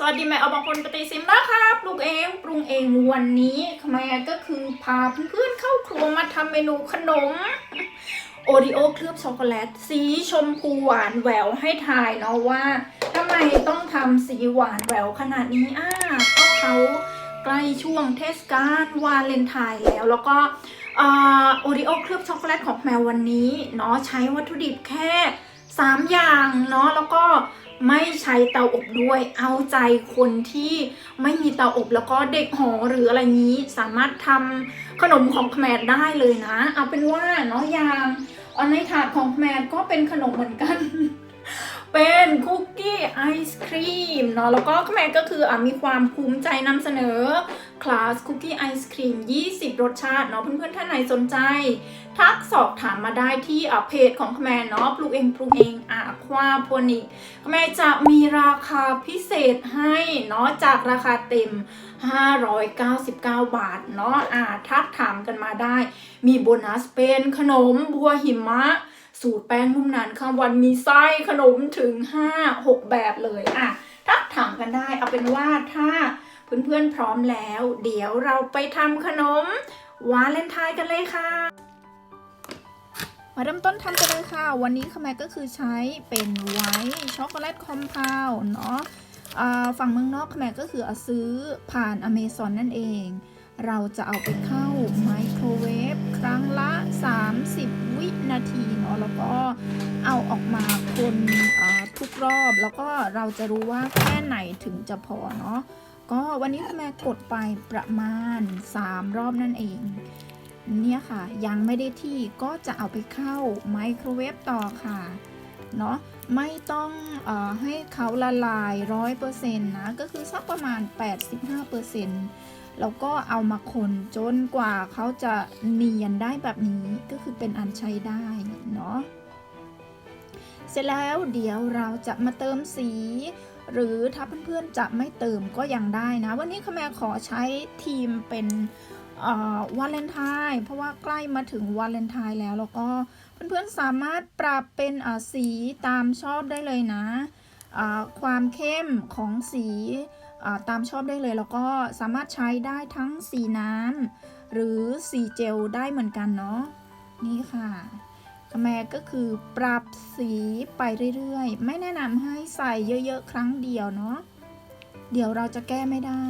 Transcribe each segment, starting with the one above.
สวัสดีแม่เอาบางคนปฏิสิมนะคะปลูกเองปรุงเองวันนี้แม่ก็คือพาเพื่อนๆเข้าครัวมาทำเมนูขนมโอริโอเคลือบช็อกโกแลต สีชมพูหวานแหววให้ทายเนาะว่าทำไมต้องทำสีหวานแหววขนาดนี้อ่าก็เขาใกล้ช่วงเทศกาลวาเลนไทน์แล้วแล้วก็โอริโอเคลือบช็อกโกแลตของแมววันนี้เนาะใช้วัตถุดิบแค่ 3 อย่างเนาะแล้วก็ ไม่ใช้เตาอบด้วย เอาใจคนที่ไม่มีเตาอบแล้วก็เด็กหอหรืออะไรนี้สามารถทำขนมของแคมดได้เลยนะ เอาเป็นว่าเนาะอย่างอันในถาดของแคมดก็เป็นขนมเหมือนกัน เป็นคุกกี้ไอศครีมเนาะแล้วก็แมดก็คืออะมีความภูมิใจนำเสนอคลาสคุกกี้ไอศครีม 20 รสชาติเนาะเพื่อนๆ ท่านไหนสนใจ ทักสอบถามมาได้ที่อะเพจของแม่เนาะปลูกเองปลูกเองอะควาโพนิกแม่จะมีราคาพิเศษให้เนาะจากราคาเต็ม 599 บาทเนาะอะทักถามกันมาได้ มีโบนัสเป็นขนมบัวหิมะ สูตรแป้งนุ่มนานข้ามวันมีไส้ขนมถึง 5-6 แบบเลยอะทักถามกันได้เอาเป็นว่าถ้าเพื่อนๆพร้อมแล้ว เดี๋ยวเราไปทำขนมวาเลนไทน์กันเลยค่ะ มาเริ่มต้นทำกันเลยค่ะ วันนี้ขแมก็คือใช้เป็นไวท์ช็อกโกแลตคอมเพลเนาะฝั่งเมืองนอกขแมก็คือเอาซื้อผ่านอเมซอนนั่นเอง เราจะเอาไปเข้าไมโครเวฟครั้งละ 30 วินาทีเนาะแล้วก็เอาออกมาคนทุกรอบแล้วก็เราจะรู้ว่าแค่ไหนถึงจะพอเนาะก็วันนี้แม่กดไปประมาณ 3 รอบนั่นเอง เนี่ยค่ะ ยังไม่ได้ที่ก็จะเอาไปเข้าไมโครเวฟต่อค่ะเนาะไม่ต้องอให้เขาละลาย 100%นะ ก็คือสักประมาณ 85% แล้วก็เอามาคนจนกว่าเขาจะเนียนได้แบบนี้ก็คือเป็นอันใช้ได้เนาะเสร็จแล้วเดี๋ยวเราจะมาเติมสี หรือถ้าเพื่อนๆจะไม่เติมก็ยังได้นะ วันนี้ขแมขอใช้ทีมเป็นวาเลนไทน์เพราะว่าใกล้มาถึงวาเลนไทน์แล้วแล้วก็เพื่อนๆสามารถปรับเป็นสีตามชอบได้เลยนะความเข้มของสี ตามชอบได้เลย แล้วก็สามารถใช้ได้ทั้งสีน้ำหรือสีเจลได้เหมือนกันเนาะนี่ค่ะคแมก็คือปรับสีไปเรื่อยๆ ไม่แนะนำให้ใส่เยอะๆ ครั้งเดียวเนาะเดี๋ยวเราจะแก้ไม่ได้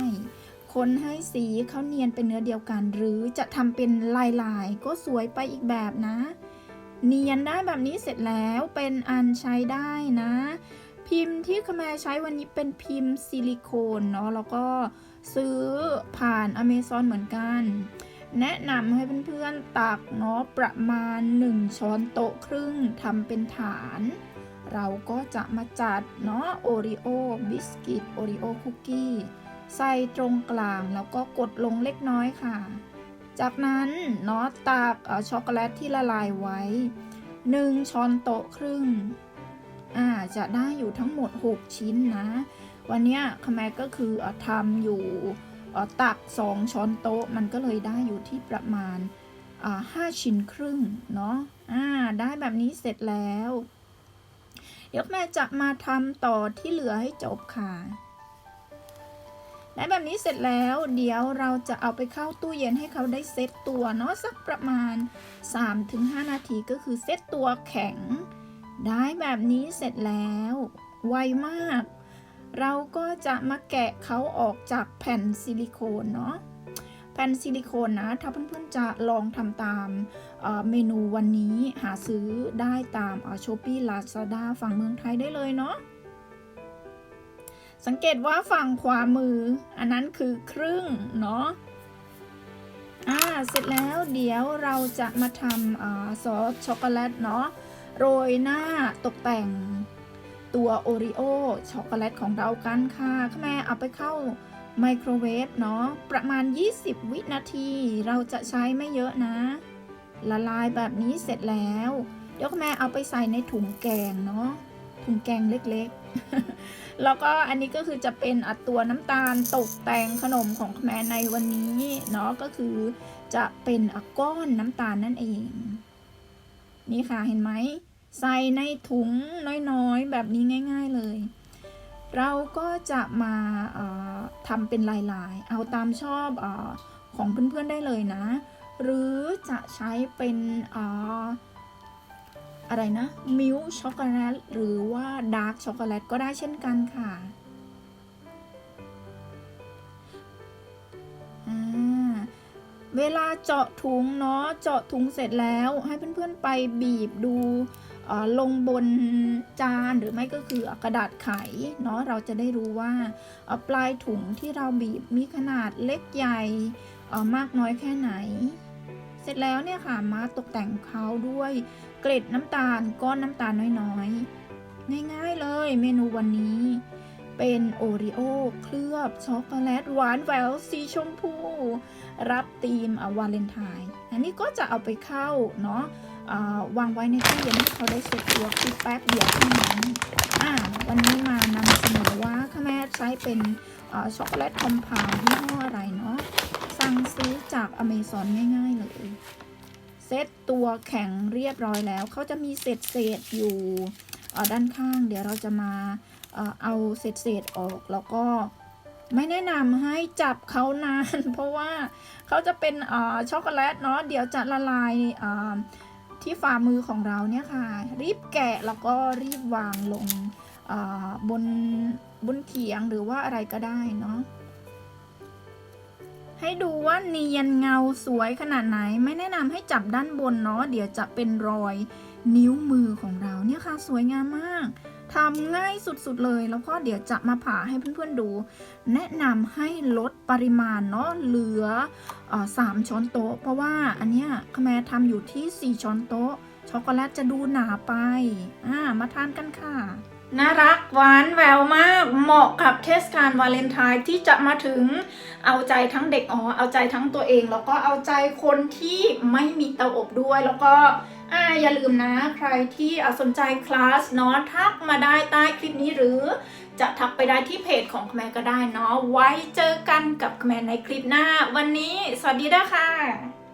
คนให้สีเขาเนียนเป็นเนื้อเดียวกัน หรือจะทำเป็นลายลายๆก็สวยไปอีกแบบนะ เนียนได้แบบนี้เสร็จแล้วเป็นอันใช้ได้นะ พิมพ์ที่ขแมใช้วันนี้เป็นพิมพ์ซิลิโคนเนาะแล้วก็ซื้อผ่านอเมซอนเหมือนกัน แนะนำให้เพื่อนๆตักเนาะประมาณ 1 ช้อนโต๊ะครึ่งทำเป็นฐาน เราก็จะมาจัดเนาะโอริโอบิสกิตโอริโอคุกกี้ใส่ตรงกลางแล้วก็กดลงเล็กน้อยค่ะ จากนั้นเนาะตักช็อกโกแลตที่ละลายไว้ 1 ช้อนโต๊ะครึ่ง อ่าจะได้อยู่ทั้งหมด 6 ชิ้นนะ วันนี้คแมก็คืออทำอยู่ตัก 2 ช้อนโต๊ะ มันก็เลยได้อยู่ที่ประมาณห้าชิ้นครึ่งเนาะอ่าได้แบบนี้เสร็จแล้ว เดี๋ยวแม่จะมาทำต่อที่เหลือให้จบค่ะได้แบบนี้เสร็จแล้วเดี๋ยวเราจะเอาไปเข้าตู้เย็นให้เขาได้เซตตัวเนาะสักประมาณ 3-5 นาทีก็คือเซตตัวแข็ง ได้แบบนี้เสร็จแล้ว ไวมาก เราก็จะมาแกะเขาออกจากแผ่นซิลิโคนเนาะแผ่นซิลิโคนนะ ถ้าเพื่อนๆจะลองทำตามเเมนูวันนี้หาซื้อได้ตามช้อปปี้ลาซาด้าฝั่งเมืองไทยได้เลยเนาะสังเกตว่าฝั่งขวามือ อันนั้นคือครึ่งเนาะอ่าเสร็จแล้วเดี๋ยวเราจะมาทำอ่าซอสช็อกโกแลตเนาะ โรยหน้าตกแต่งตัวโอริโอช็อกโกแลตของเรากันค่ะแม่เอาไปเข้าไมโครเวฟเนาะประมาณ 20 วินาที เราจะใช้ไม่เยอะนะ ละลายแบบนี้เสร็จแล้ว เดี๋ยวแม่เอาไปใส่ในถุงแกงเนาะถุงแกงเล็กๆ แล้วก็อันนี้ก็คือจะเป็นอัดตัวน้ำตาลตกแต่งขนมของแม่ในวันนี้เนาะก็คือจะเป็นอก้อนน้ำตาลนั่นเอง นี่ค่ะเห็นไหมใส่ในถุงน้อยๆ แบบนี้ง่าย ๆเลย เราก็จะมาทำเป็นลายๆ เอาตามชอบอของเพื่อนๆได้เลยนะ หรือจะใช้เป็นออะไรนะ มิลช็อกโกแลตหรือว่าดาร์กช็อกโกแลตก็ได้เช่นกันค่ะ เวลาเจาะถุงเนาะเจาะถุงเสร็จแล้ว ให้เพื่อนๆไปบีบดูลงบนจานหรือไม่ก็คือกระดาษไขเนาะเราจะได้รู้ว่าปลายถุงที่เราบีบมีขนาดเล็กใหญ่มากน้อยแค่ไหน เสร็จแล้วเนี่ยค่ะมาตกแต่งเขาด้วยเกล็ดน้ำตาลก้อนน้ำตาลน้อยๆ ง่ายๆเลยเมนูวันนี้ เป็นโอริโอเคลือบช็อกโกแลตหวานแหววสีชมพู รับธีมอวาเลนไทน์อันนี้ก็จะเอาไปเข้าเนาะวางไว้ในตู้เย็นให้เขาได้เสร็จตัวคือแป๊บเดียวเท่านั้นอ่าวันนี้มานำเสนอว่าข้าแม่ใช้เป็นช็อกโกแลตคอมพาวยี่ห้ออะไรเนาะสั่งซื้อจากอเมซอนง่ายๆเลยเซตตัวแข็งเรียบร้อยแล้ว เขาจะมีเศษเศษๆอยู่ด้านข้าง เดี๋ยวเราจะมา เอาเศษเศษๆออกแล้วก็ไม่แนะนำให้จับเขานาน เพราะว่าเขาจะเป็นช็อกโกแลตเนาะเดี๋ยวจะละลายที่ฝ่ามือของเราเนี่ยค่ะ รีบแกะแล้วก็รีบวางลงบนบนเขียงหรือว่าอะไรก็ได้เนาะให้ดูว่าเนียนเงาสวยขนาดไหน ไม่แนะนำให้จับด้านบนเนาะเดี๋ยวจะเป็นรอย นิ้วมือของเราเนี่ยค่ะสวยงามมากทำง่ายสุดๆเลย แล้วก็เดี๋ยวจะมาผ่าให้เพื่อนๆดู แนะนำให้ลดปริมาณเนาะเหลือออสามช้อนโต๊ะ เพราะว่าอันเนี้ยคแมทำอยู่ที่ 4 ช้อนโต๊ะ ช็อกโกแลตจะดูหนาไปอ่ามาทานกันค่ะ น่ารักหวานแววมาก เหมาะกับเทศกาลวาเลนไทน์ที่จะมาถึงเอาใจทั้งเด็กอ๋อเอาใจทั้งตัวเอง แล้วก็เอาใจคนที่ไม่มีเตาอบด้วยแล้วก็ อ่าอย่าลืมนะใครที่สนใจคลาสเนาะทักมาได้ใต้คลิปนี้หรือจะทักไปได้ที่เพจของแคมก็ได้เนาะไว้เจอกันกับแคมในคลิปหน้า วันนี้ สวัสดีด้วยค่ะ